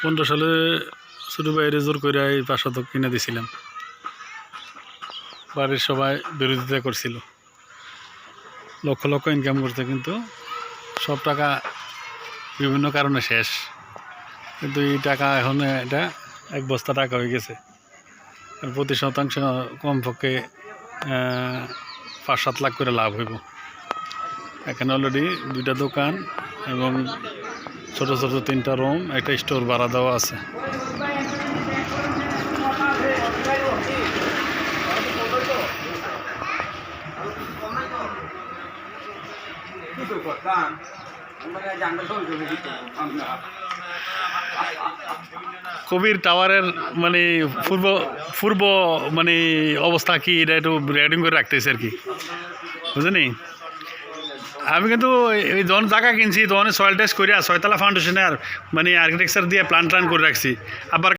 পনেরো সালে ছোটো বাইরে জোর করে এই পাশাতক কিনে দিছিলাম। বাড়ির সবাই বিরোধিতা করছিল। লক্ষ লক্ষ ইনকাম করতে কিন্তু সব টাকা বিভিন্ন কারণে শেষ। কিন্তু এই টাকা এখন এটা এক বস্তা টাকা হয়ে গেছে। প্রতি শতাংশ কমপক্ষে পাঁচ সাত লাখ করে লাভ হইব। এখানে অলরেডি দুইটা দোকান এবং ছোট ছোট তিনটা রুম, একটা স্টোর ভাড়া দেওয়া আছে। কবির টাওয়ারের মানে পূর্ব পূর্ব মানে অবস্থা কি? এটা একটু রেডিং করে রাখতেছে আর কি। বুঝলি? আমি কিন্তু এই যখন জায়গা কিনছি তখন সয়েল টেস্ট করিয়া ছয়তলা ফাউন্ডেশনে আর মানে আর্কিটেকচার দিয়ে প্ল্যান ট্লান করে রাখছি আবার